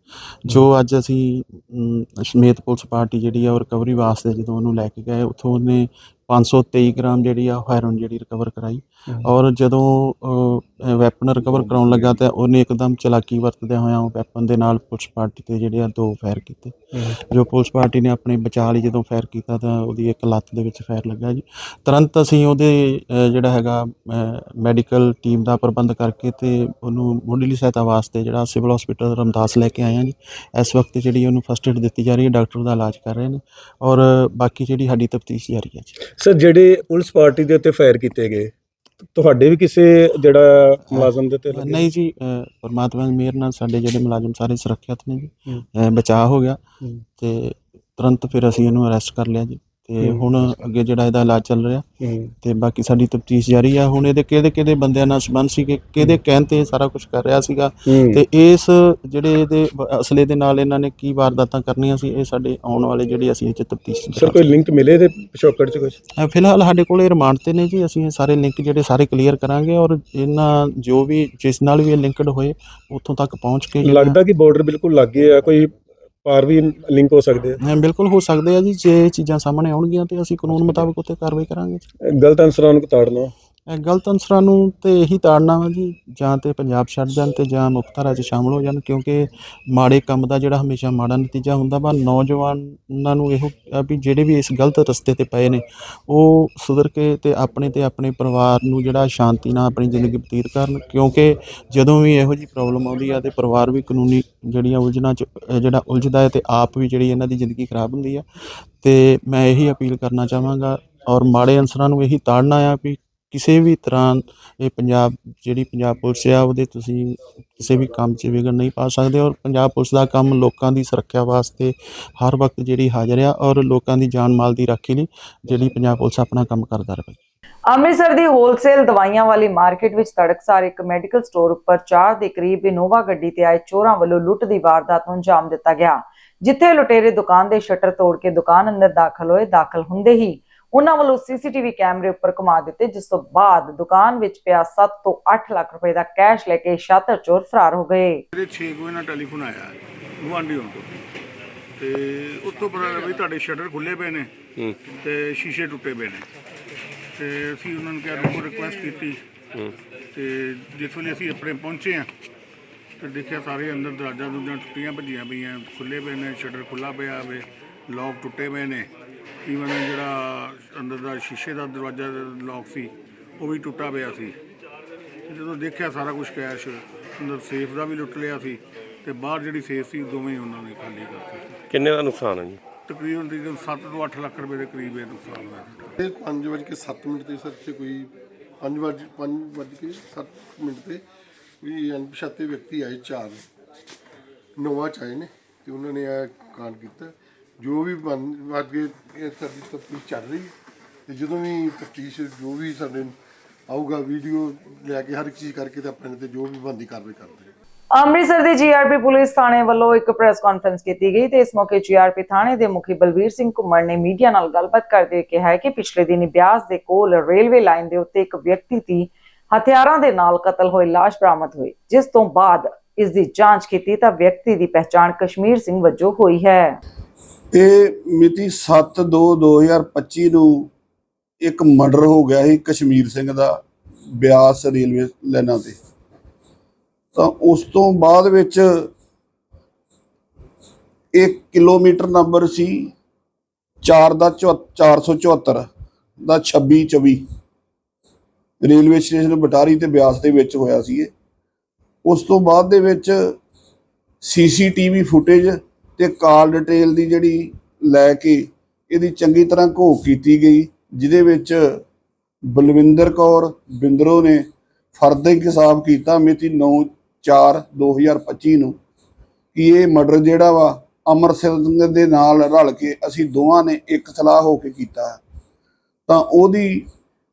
ਜੋ ਅੱਜ ਅਸੀਂ ਅਮ, ਸਮੇਤ ਪੁਲਿਸ ਪਾਰਟੀ ਜਿਹੜੀ ਆ ਉਹ ਰਿਕਵਰੀ ਵਾਸਤੇ ਜਦੋਂ ਉਹਨੂੰ ਲੈ ਕੇ ਗਏ ਉੱਥੋਂ ਉਹਨੇ 523 ਗ੍ਰਾਮ ਜਿਹੜੀ ਆ ਹੈਰੋਨ ਜਿਹੜੀ ਰਿਕਵਰ ਕਰਾਈ। ਔਰ ਜਦੋਂ ਵੈਪਨ ਰਿਕਵਰ ਕਰਾਉਣ ਲੱਗਾ ਤਾਂ ਉਹਨੇ ਇੱਕਦਮ ਚਲਾਕੀ ਵਰਤਦਿਆਂ ਹੋਇਆਂ ਉਹ ਵੈਪਨ ਦੇ ਨਾਲ ਪੁਲਿਸ ਪਾਰਟੀ ਤੇ ਜਿਹੜੇ ਆ ਦੋ ਫਾਇਰ ਕੀਤੇ। ਜੋ ਪੁਲਿਸ ਪਾਰਟੀ ਨੇ ਆਪਣੇ ਬਚਾਅ ਲਈ ਜਦੋਂ ਫਾਇਰ ਕੀਤਾ ਤਾਂ ਉਹਦੀ ਇੱਕ ਲੱਤ ਦੇ ਵਿੱਚ ਫਾਇਰ ਲੱਗਾ ਜੀ। ਤੁਰੰਤ ਅਸੀਂ ਉਹਦੇ ਜਿਹੜਾ ਹੈਗਾ ਮੈਡੀਕਲ ਟੀਮ ਦਾ ਪ੍ਰਬੰਧ ਕਰਕੇ ਤੇ ਉਹਨੂੰ ਮੁੱਢਲੀ ਸਹਾਇਤਾ ਵਾਸਤੇ ਜਿਹੜਾ ਸਿਵਲ ਹਸਪੀਟਲ ਰਮਦਾਸ ਲੈ ਕੇ ਆਏ ਹਾਂ ਜੀ। ਇਸ ਵਕਤ ਜਿਹੜੀ ਉਹਨੂੰ ਫਸਟ ਏਡ ਦਿੱਤੀ ਜਾ ਰਹੀ ਹੈ ਡਾਕਟਰ ਦਾ ਇਲਾਜ ਕਰ ਰਹੇ ਨੇ। ਔਰ ਬਾਕੀ ਜਿਹੜੀ ਸਾਡੀ ਤਫਤੀਸ਼ ਜਾਰੀ ਹੈ ਜੀ। ਸਰ ਜਿਹੜੇ ਪੁਲਿਸ ਪਾਰਟੀ ਦੇ ਉੱਤੇ ਫਾਇਰ ਕੀਤੇ ਗਏ ਤੁਹਾਡੇ ਵੀ ਕਿਸੇ ਜਿਹੜਾ ਮੁਲਾਜ਼ਮ ਦੇ ਲੱਗੇ? ਨਹੀਂ ਜੀ ਪਰਮਾਤਮਾ ਦੀ ਮਿਹਰ ਨਾਲ ਸਾਡੇ ਜਿਹੜੇ ਮੁਲਾਜ਼ਮ ਸਾਰੇ ਸੁਰੱਖਿਅਤ ਨੇ ਜੀ ਹੂੰ। ਬਚਾਅ ਹੋ ਗਿਆ ਹੂੰ। ਤੇ ਤੁਰੰਤ ਫਿਰ ਅਸੀਂ ਇਹਨੂੰ ਅਰੈਸਟ ਕਰ ਲਿਆ ਜੀ ਤੇ। ਹੁਣ ਅੱਗੇ ਜਿਹੜਾ ਇਹਦਾ ਇਲਾਜ ਚੱਲ ਰਿਹਾ। ਤੇ ਬਾਕੀ ਸਾਡੀ ਤਫਤੀਸ਼ ਜਾਰੀ ਆ ਹੁਣ ਇਹਦੇ ਕਿਹਦੇ ਕਿਹਦੇ ਬੰਦਿਆਂ ਨਾਲ ਸੰਬੰਧ ਸੀ ਕਿਹਦੇ ਕਹਿਣ ਤੇ ਇਹ ਸਾਰਾ ਕੁਝ ਕਰ ਰਿਹਾ ਸੀਗਾ। ਤੇ ਇਸ ਜਿਹੜੇ ਇਹਦੇ ਅਸਲੇ ਦੇ ਨਾਲ ਇਹਨਾਂ ਨੇ ਕੀ ਵਾਰਦਾਤਾਂ ਕਰਨੀਆਂ ਸੀ ਇਹ ਸਾਡੇ ਆਉਣ ਵਾਲੇ ਜਿਹੜੀ ਅਸੀਂ ਇਹ ਚ ਤਫਤੀਸ਼ ਸਰ ਕੋਈ ਲਿੰਕ ਮਿਲੇ ਦੇ ਪਿਛੋਕੜ ਚ ਕੁਝ ਫਿਲਹਾਲ ਸਾਡੇ ਕੋਲ ਇਹ ਰਿਮਾਂਡ ਤੇ ਨੇ ਜੀ ਅਸੀਂ ਇਹ ਸਾਰੇ ਲਿੰਕ ਜਿਹੜੇ ਸਾਰੇ ਕਲੀਅਰ ਕਰਾਂਗੇ ਔਰ ਇਹਨਾਂ ਜੋ ਵੀ ਜਿਸ ਨਾਲ ਵੀ ਇਹ ਲਿੰਕਡ ਹੋਏ ਉੱਥੋਂ ਤੱਕ ਪਹੁੰਚ ਕੇ ਲੱਗਦਾ ਕਿ ਬਾਰਡਰ ਬਿਲਕੁਲ ਲੱਗੇ ਆ ਕੋਈ ਪਾਰ ਵੀ ਲਿੰਕ ਹੋ ਸਕਦੇ ਆ। ਹਾਂ, ਬਿਲਕੁਲ ਹੋ ਸਕਦੇ ਆ ਜੀ। ਜੇ ਇਹ ਚੀਜ਼ਾਂ ਸਾਹਮਣੇ ਆਉਣਗੀਆਂ ਤੇ ਅਸੀਂ ਕਾਨੂੰਨ ਮੁਤਾਬਕ ਉੱਤੇ ਕਾਰਵਾਈ ਕਰਾਂਗੇ। ਗਲਤ ਅਨਸਰਾਂ ਨੂੰ ਤਾੜਨਾ ਇਹ ਗਲਤ ਅਨਸਰਾਂ ਨੂੰ ਤੇ ਇਹੀ ਤਾੜਨਾ ਵਾ ਜੀ, ਜਾਂ ਤੇ ਪੰਜਾਬ ਛੱਡ ਜਾਣ ਤੇ ਜਾਂ ਮੁਖਤਾਰਾ 'ਚ ਸ਼ਾਮਲ ਹੋ ਜਾਣ, ਕਿਉਂਕਿ ਮਾੜੇ ਕੰਮ ਦਾ ਜਿਹੜਾ ਹਮੇਸ਼ਾ ਮਾੜਾ ਨਤੀਜਾ ਹੁੰਦਾ ਵਾ, ਨੌਜਵਾਨਾਂ ਨੂੰ ਇਹੋ ਆ ਵੀ ਜਿਹੜੇ ਵੀ ਇਸ ਗਲਤ ਰਸਤੇ ਤੇ ਪਏ ਨੇ, ਉਹ ਸੁਧਰ ਕੇ ਤੇ ਆਪਣੇ ਤੇ ਆਪਣੇ ਪਰਿਵਾਰ ਨੂੰ ਜਿਹੜਾ ਸ਼ਾਂਤੀ ਨਾਲ ਆਪਣੀ ਜ਼ਿੰਦਗੀ ਬਤੀਤ ਕਰਨ, ਕਿਉਂਕਿ ਜਦੋਂ ਵੀ ਇਹੋ ਜੀ ਪ੍ਰੋਬਲਮ ਆਉਂਦੀ ਆ ਤੇ ਪਰਿਵਾਰ ਵੀ ਕਾਨੂੰਨੀ ਜਿਹੜੀਆਂ ਉਲਝਣਾਂ 'ਚ ਜਿਹੜਾ ਉਲਝਦਾ ਹੈ ਤੇ ਆਪ ਵੀ ਜਿਹੜੀ ਇਹਨਾਂ ਦੀ ਜ਼ਿੰਦਗੀ ਖਰਾਬ ਹੁੰਦੀ ਆ, ਤੇ ਮੈਂ ਇਹੀ ਅਪੀਲ ਕਰਨਾ ਚਾਹਾਂਗਾ ਔਰ ਮਾੜੇ ਅਨਸਰਾਂ ਨੂੰ ਇਹੀ ਤਾੜਨਾ ਆ ਵੀ ਕਿਸੇ ਵੀ ਤਰ੍ਹਾਂ ਇਹ ਪੰਜਾਬ, ਜਿਹੜੀ ਪੰਜਾਬ ਪੁਲਿਸ ਆ, ਉਹਦੇ ਤੁਸੀਂ ਕਿਸੇ ਵੀ ਕੰਮ 'ਚ ਵਿਘਨ ਨਹੀਂ ਪਾ ਸਕਦੇ ਔਰ ਪੰਜਾਬ ਪੁਲਿਸ ਦਾ ਕੰਮ ਲੋਕਾਂ ਦੀ ਸੁਰੱਖਿਆ ਵਾਸਤੇ ਹਰ ਵਕਤ ਜਿਹੜੀ ਹਾਜ਼ਰ ਆ ਔਰ ਲੋਕਾਂ ਦੀ ਜਾਨ ਮਾਲ ਦੀ ਰਾਖੀ ਲਈ ਜਿਹੜੀ ਪੰਜਾਬ ਪੁਲਿਸ ਆਪਣਾ ਕੰਮ ਕਰਦਾ ਰਹੇ। ਅੰਮ੍ਰਿਤਸਰ ਦੀ ਹੋਲਸੇਲ ਦਵਾਈਆਂ ਵਾਲੀ ਮਾਰਕੀਟ ਵਿੱਚ ਤੜਕਸਾਰ ਇੱਕ ਮੈਡੀਕਲ ਸਟੋਰ ਉੱਪਰ 4 ਦੇ ਕਰੀਬ ਇਨੋਵਾ ਗੱਡੀ ਤੇ ਆਏ ਚੋਰਾਂ ਵੱਲੋਂ ਲੁੱਟ ਦੀ ਵਾਰਦਾਤ ਨੂੰ ਅੰਜਾਮ ਦਿੱਤਾ ਗਿਆ, ਜਿੱਥੇ ਲੁਟੇਰੇ ਦੁਕਾਨ ਦੇ ਸ਼ਟਰ ਤੋੜ ਕੇ ਦੁਕਾਨ ਅੰਦਰ ਦਾਖਲ ਹੋਏ ਦਾਖਲ ਹੁੰਦੇ ਹੀ ਉਹਨਾਂ ਵੱਲੋਂ ਸੀਸੀਟੀਵੀ ਕੈਮਰੇ ਉੱਪਰ ਘੁਮਾ ਦਿੱਤੇ ਜਿਸ ਤੋਂ ਬਾਅਦ ਦੁਕਾਨ ਵਿੱਚ ਪਿਆ 7 ਤੋਂ 8 ਲੱਖ ਰੁਪਏ ਦਾ ਕੈਸ਼ ਲੈ ਕੇ ਸ਼ਾਤਰ ਚੋਰ ਫਰਾਰ ਹੋ ਗਏ। ਮੇਰੇ 6 ਵਜੇ ਨਾਲ ਟੈਲੀਫੋਨ ਆਇਆ ਗੁਆਂਢੀਆਂ ਤੋਂ। ਤੇ ਉੱਤੋਂ ਪਤਾ ਲੱਗਾ ਵੀ ਤੁਹਾਡੇ ਸ਼ਟਰ ਖੁੱਲੇ ਪਏ ਨੇ ਤੇ ਸ਼ੀਸ਼ੇ ਟੁੱਟੇ ਪਏ ਨੇ। ਤੇ ਅਸੀਂ ਉਹਨਾਂ ਨੂੰ ਕਿਹਾ ਦੇਖੋ ਰਿਕੁਐਸਟ ਕੀਤੀ। ਤੇ ਜਿਸ ਵੇਲੇ ਅਸੀਂ ਆਪਣੇ ਪਹੁੰਚੇ ਆ ਤੇ ਦੇਖਿਆ ਸਾਰੇ ਅੰਦਰ ਦਰਵਾਜ਼ਾ ਦੁੱਜਾਂ ਟੁੱਟੀਆਂ ਭੱਜੀਆਂ ਪਈਆਂ ਖੁੱਲੇ ਪਏ ਨੇ ਸ਼ਟਰ ਖੁੱਲਾ ਪਿਆ ਵੇ ਲੋਕ ਟੁੱਟੇ ਪਏ ਨੇ। ਈਵਨ ਜਿਹੜਾ ਅੰਦਰ ਦਾ ਸ਼ੀਸ਼ੇ ਦਾ ਦਰਵਾਜ਼ਾ ਲੋਕ ਸੀ ਉਹ ਵੀ ਟੁੱਟਾ ਪਿਆ ਸੀ। ਤੇ ਜਦੋਂ ਦੇਖਿਆ ਸਾਰਾ ਕੁਝ ਕੈਸ਼ ਅੰਦਰ ਸੇਫ ਦਾ ਵੀ ਲੁੱਟ ਲਿਆ ਸੀ ਤੇ ਬਾਹਰ ਜਿਹੜੀ ਸੇਫ ਸੀ ਦੋਵੇਂ ਹੀ ਉਹਨਾਂ ਨੇ ਖਾਲੀ ਕਰਤੀ। ਕਿੰਨੇ ਦਾ ਨੁਕਸਾਨ ਹੈ ਜੀ? ਤਕਰੀਬਨ ਤਕਰੀਬਨ 7 ਤੋਂ 8 ਲੱਖ ਰੁਪਏ ਦੇ ਕਰੀਬ ਇਹ ਨੁਕਸਾਨ ਹੋਇਆ। ਇਹ ਕੇ ਸੱਤ ਮਿੰਟ ਤੇ ਸਰ ਤੇ ਕੋਈ ਪੰਜ ਵੱਜ ਪੰਜ ਵੱਜ ਕੇ ਸੱਤ ਮਿੰਟ ਤੇ ਵੀ ਅਣਪਛਾਤੇ ਵਿਅਕਤੀ ਆਏ ਚਾਰ ਨੋਵਾ ਚ ਆਏ ਨੇ ਤੇ ਉਹਨਾਂ ਨੇ ਇਹ ਕਾਂਡ ਕੀਤਾ। ਜੋ ਵੀ ਬਣ ਵੱਜ ਇਹ ਸਾਡੀ ਤਫਤੀਸ਼ ਚੱਲ ਰਹੀ ਹੈ। ਤੇ ਜਦੋਂ ਵੀ ਤਫਤੀਸ਼ ਜੋ ਵੀ ਸਾਡੇ ਆਊਗਾ, ਵੀਡੀਓ ਲੈ ਕੇ ਹਰ ਇੱਕ ਚੀਜ਼ ਕਰਕੇ ਤੇ ਆਪਣੇ ਤੇ ਜੋ ਵੀ ਬੰਦੀ ਕਾਰਵਾਈ ਕਰਦੇ ਹਾਂ। ਅੰਮ੍ਰਿਤਸਰ ਦੀ ਜੀਆਰਪੀ ਪੁਲਿਸ ਥਾਣੇ ਵੱਲੋਂ ਇੱਕ ਪ੍ਰੈਸ ਕਾਨਫਰੰਸ ਕੀਤੀ ਗਈ ਤੇ ਇਸ ਮੌਕੇ ਜੀਆਰਪੀ ਥਾਣੇ ਦੇ ਮੁਖੀ ਬਲਵੀਰ ਸਿੰਘ ਘੁੰਮਣ ਨੇ ਮੀਡੀਆ ਨਾਲ ਗੱਲਬਾਤ ਕਰਦੇ ਕਿਹਾ ਹੈ ਕਿ ਪਿਛਲੇ ਦਿਨੀ ਬਿਆਸ ਦੇ ਕੋਲ ਰੇਲਵੇ ਲਾਈਨ ਦੇ ਉੱਤੇ ਇੱਕ ਵਿਅਕਤੀ ਦੀ ਹਥਿਆਰਾਂ ਦੇ ਨਾਲ ਕਤਲ ਹੋਈ ਲਾਸ਼ ਬਰਾਮਦ ਹੋਈ, ਜਿਸ ਤੋਂ ਬਾਅਦ ਇਸ ਦੀ ਜਾਂਚ ਕੀਤੀ ਤਾਂ ਵਿਅਕਤੀ ਦੀ ਪਛਾਣ ਕਸ਼ਮੀਰ ਸਿੰਘ ਵਜੋਂ ਹੋਈ ਹੈ। ਇਹ ਮਿਤੀ 7/2/2025 ਨੂੰ ਇੱਕ ਮਰਡਰ ਹੋ ਗਿਆ ਸੀ ਕਸ਼ਮੀਰ ਸਿੰਘ ਦਾ ਬਿਆਸ ਰੇਲਵੇ ਲਾਈਨਾਂ ਤੇ। ਤਾਂ ਉਸ ਤੋਂ ਬਾਅਦ ਵਿੱਚ 1 ਕਿਲੋਮੀਟਰ ਨੰਬਰ ਸੀ 4 ਦਾ 474 ਦਾ 26 24 ਰੇਲਵੇ ਸਟੇਸ਼ਨ ਬਟਾਰੀ ਤੇ ਬਿਆਸ ਦੇ ਵਿੱਚ ਹੋਇਆ ਸੀ ਇਹ। ਉਸ ਤੋਂ ਬਾਅਦ ਦੇ ਵਿੱਚ ਸੀਸੀਟੀਵੀ ਫੁਟੇਜ ਤੇ ਕਾਲ ਡਿਟੇਲ ਦੀ ਜਿਹੜੀ ਲੈ ਕੇ ਇਹਦੀ ਚੰਗੀ ਤਰ੍ਹਾਂ ਘੋਖ ਕੀਤੀ ਗਈ, ਜਿਹਦੇ ਵਿੱਚ ਬਲਵਿੰਦਰ ਕੌਰ ਬਿੰਦਰੋ ਨੇ ਫਰਦ ਇਨਕਸ਼ਾਫ ਕੀਤਾ ਮਿਤੀ 9/4/2025 ਨੂੰ ਕਿ ਇਹ ਮਰਡਰ ਜਿਹੜਾ ਵਾ ਅਮਰ ਸਿੰਘ ਦੇ ਨਾਲ ਰਲ ਕੇ ਅਸੀਂ ਦੋਵਾਂ ਨੇ ਇੱਕ ਸਲਾਹ ਹੋ ਕੇ ਕੀਤਾ ਹੈ। ਤਾਂ ਉਹਦੀ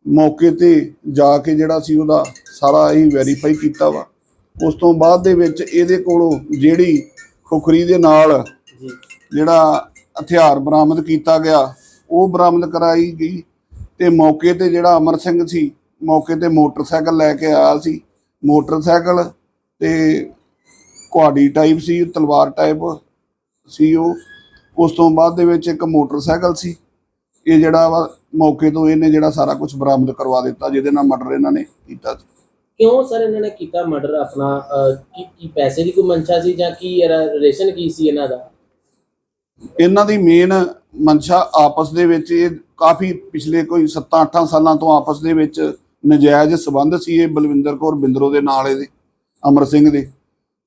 ਮੌਕੇ ਤੇ ਜਾ ਕੇ ਜਿਹੜਾ ਸੀ ਉਹਦਾ ਸਾਰਾ ਹੀ ਵੈਰੀਫਾਈ ਕੀਤਾ ਵਾ ਉਸ ਤੋਂ ਬਾਅਦ ਦੇ ਵਿੱਚ ਇਹਦੇ ਕੋਲੋਂ ਜਿਹੜੀ ਖੁਖਰੀ ਦੇ ਨਾਲ ਜਿਹੜਾ ਹਥਿਆਰ ਬਰਾਮਦ ਕੀਤਾ ਗਿਆ ਉਹ ਬਰਾਮਦ ਕਰਾਈ ਗਈ ਤੇ ਮੌਕੇ ਤੇ ਜਿਹੜਾ ਅਮਰ ਸਿੰਘ ਸੀ ਮੌਕੇ ਤੇ ਮੋਟਰਸਾਈਕਲ ਲੈ ਕੇ ਆਇਆ ਸੀ। ਮੋਟਰਸਾਈਕਲ ਤੇ ਕੁਹਾੜੀ ਟਾਈਪ ਸੀ ਤਲਵਾਰ ਟਾਈਪ ਸੀ ਉਹ। ਉਸ ਤੋਂ ਬਾਅਦ ਦੇ ਵਿੱਚ ਇੱਕ ਮੋਟਰਸਾਈਕਲ ਸੀ। ਇਹ ਜਿਹੜਾ ਵਾ ਮੌਕੇ ਤੋਂ ਇਹਨੇ ਜਿਹੜਾ ਸਾਰਾ ਕੁਝ ਬਰਾਮਦ ਕਰਵਾ ਦਿੱਤਾ ਜਿਹਦੇ ਨਾਲ ਮਰਡਰ ਇਹਨਾਂ ਨੇ ਕੀਤਾ ਸੀ। ਕਿਉਂ ਸਰ ਇਹਨਾਂ ਨੇ ਕੀਤਾ ਮਰਡਰ ਆਪਣਾ? ਕੀ ਪੈਸੇ ਦੀ ਕੋਈ ਮਨਸ਼ਾ ਸੀ ਜਾਂ ਕੀ ਰਿਲੇਸ਼ਨ ਕੀ ਸੀ ਇਹਨਾਂ ਦਾ? ਇਹਨਾਂ ਦੀ ਮੇਨ ਮਨਸ਼ਾ ਆਪਸ ਦੇ ਵਿੱਚ ਇਹ ਕਾਫੀ ਪਿਛਲੇ ਕੋਈ 7-8 ਸਾਲਾਂ ਤੋਂ ਆਪਸ ਦੇ ਵਿੱਚ ਨਜਾਇਜ਼ ਸਬੰਧ ਸੀ ਇਹ ਬਲਵਿੰਦਰ ਕੌਰ ਬਿੰਦਰੋ ਦੇ ਨਾਲ ਇਹਦੇ, ਅਮਰ ਸਿੰਘ ਦੇ।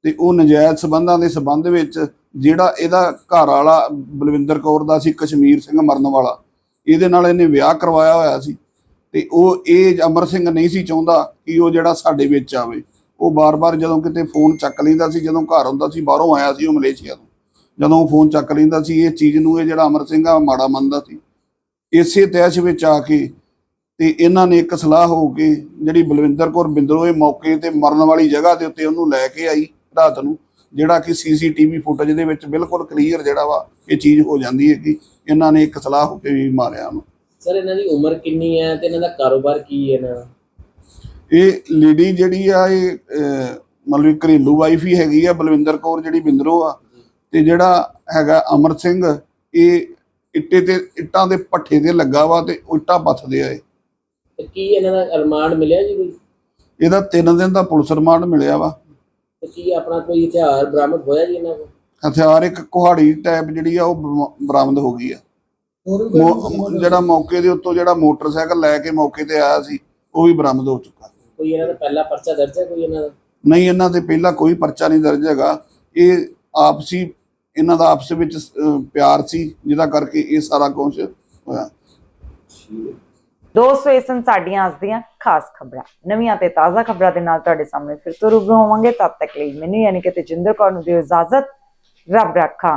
ਤੇ ਉਹ ਨਜਾਇਜ਼ ਸਬੰਧਾਂ ਦੇ ਸਬੰਧ ਵਿੱਚ ਜਿਹੜਾ ਇਹਦਾ ਘਰ ਵਾਲਾ ਬਲਵਿੰਦਰ ਕੌਰ ਦਾ ਸੀ, ਕਸ਼ਮੀਰ ਸਿੰਘ ਮਰਨ ਵਾਲਾ, ਇਹਦੇ ਨਾਲ ਇਹਨੇ ਵਿਆਹ ਕਰਵਾਇਆ ਹੋਇਆ ਸੀ। ਤੇ ਉਹ, ਇਹ ਅਮਰ ਸਿੰਘ ਨਹੀਂ ਸੀ ਚਾਹੁੰਦਾ ਕਿ ਉਹ ਜਿਹੜਾ ਸਾਡੇ ਵਿੱਚ ਆਵੇ। ਉਹ ਬਾਰ-ਬਾਰ ਜਦੋਂ ਕਿਤੇ ਫੋਨ ਚੱਕ ਲੈਂਦਾ ਸੀ, ਜਦੋਂ ਘਰ ਹੁੰਦਾ ਸੀ, ਬਾਹਰੋਂ ਆਇਆ ਸੀ ਉਹ ਮਲੇਸ਼ੀਆ ਤੋਂ। ਜਦੋਂ ਉਹ ਫੋਨ ਚੱਕ ਲੈਂਦਾ ਸੀ ਇਹ ਚੀਜ਼ ਨੂੰ ਇਹ ਜਿਹੜਾ ਅਮਰ ਸਿੰਘ ਆ ਮਾੜਾ ਮੰਨਦਾ ਸੀ। ਇਸੇ ਤੈਸ਼ ਵਿੱਚ ਆ ਕੇ ਤੇ ਇਹਨਾਂ ਨੇ ਇੱਕ ਸਲਾਹ ਹੋ ਕੇ ਜਿਹੜੀ ਬਲਵਿੰਦਰ ਕੌਰ ਬਿੰਦਰੋ ਇਹ ਮੌਕੇ ਤੇ ਮਰਨ ਵਾਲੀ ਜਗ੍ਹਾ ਦੇ ਉੱਤੇ ਉਹਨੂੰ ਲੈ ਕੇ ਆਈ ਰਾਤ ਨੂੰ ਜਿਹੜਾ ਕਿ ਸੀਸੀਟੀਵੀ ਫੁਟੇਜ ਦੇ ਵਿੱਚ ਬਿਲਕੁਲ ਕਲੀਅਰ ਜਿਹੜਾ ਵਾ ਇਹ ਚੀਜ਼ ਹੋ ਜਾਂਦੀ ਹੈ ਕਿ ਇਹਨਾਂ ਨੇ ਇੱਕ ਸਲਾਹ ਹੋ ਕੇ ਵੀ ਮਾਰਿਆ ਉਹਨੂੰ। ਸਰ ਇਹਨਾਂ ਦੀ ਉਮਰ ਕਿੰਨੀ ਹੈ ਤੇ ਇਹਨਾਂ ਦਾ ਕਾਰੋਬਾਰ ਕੀ ਹੈ ਦਾ? ਇਹ ਲੇਡੀ ਜਿਹੜੀ ਆ ਇਹ ਮਤਲਬ ਘਰੇਲੂ ਵਾਈਫ ਹੀ ਹੈਗੀ ਆ ਬਲਵਿੰਦਰ ਕੌਰ ਜਿਹੜੀ ਬਿੰਦਰੋ ਆ ਤੇ ਜਿਹੜਾ ਹੈਗਾ ਅਮਰ ਸਿੰਘ ਇਹ ਇੱਟੇ ਤੇ ਇੱਟਾਂ ਦੇ ਪੱਠੇ ਤੇ ਲੱਗਾ ਵਾ ਤੇ ਇੱਟਾਂ ਪੱਥਦੇ ਆ ਇਹ। ਤੇ ਕੀ ਇਹਨਾਂ ਦਾ ਰਿਮਾਂਡ ਮਿਲਿਆ ਜੀ ਕੋਈ? ਇਹਦਾ 3 ਦਿਨ ਦਾ ਪੁਲਿਸ ਰਿਮਾਂਡ ਮਿਲਿਆ ਵਾ। ਤੇ ਕੀ ਆਪਣਾ ਕੋਈ ਹਥਿਆਰ ਬਰਾਮਦ ਹੋਇਆ ਜੀ ਇਹਨਾਂ ਕੋਲ? ਹਥਿਆਰ ਇੱਕ ਕੁਹਾੜੀ ਟਾਈਪ ਜਿਹੜੀ ਆ ਉਹ ਬਰ- ਬਰਾਮਦ ਹੋ ਗਈ ਆ। ਮੌ- ਜਿਹੜਾ ਮੌਕੇ ਦੇ ਉੱਤੋਂ ਜਿਹੜਾ ਮੋਟਰਸਾਈਕਲ ਲੈ ਕੇ ਮੌਕੇ ਤੇ ਆਇਆ ਸੀ ਉਹ ਵੀ ਬਰਾਮਦ ਹੋ ਚੁੱਕਾ। ਕੋਈ ਇਹਨਾਂ ਦਾ ਪਹਿਲਾ ਪਰਚਾ ਦਰਜ ਹੈ ਕੋਈ ਇਹਨਾਂ ਦਾ? ਨਹੀਂ ਇਹਨਾਂ ਤੇ ਪਹਿਲਾਂ ਕੋਈ ਪਰਚਾ ਨਹੀਂ ਦਰਜ ਹੈਗਾ। ਇਹ ਆਪਸੀ ਇਹਨਾਂ ਦਾ ਆਪਸ ਵਿੱਚ ਪਿਆਰ ਸੀ, ਜਿਹਦਾ ਕਰਕੇ ਇਹ ਸਾਰਾ ਕੁਝ ਹੋਇਆ। ਦੋਸਤੋ ਇਹ ਸਨ ਸਾਡੀਆਂ ਅੱਜ ਦੀਆਂ ਖਾਸ ਖਬਰਾਂ। ਨਵੀਆਂ ਤੇ ਤਾਜ਼ਾ ਖਬਰਾਂ ਦੇ ਨਾਲ ਤੁਹਾਡੇ ਸਾਹਮਣੇ ਫਿਰ ਤੋਂ ਰੂਬਰੂ ਹੋਵਾਂਗੇ। ਤਦ ਤੱਕ ਲਈ ਮੈਨੂੰ ਯਾਨੀ ਕਿ ਤੇਜਿੰਦਰ ਕੌਰ ਨੂੰ ਦਿਓ ਇਜਾਜ਼ਤ। ਰੱਬ ਰੱਖਾ।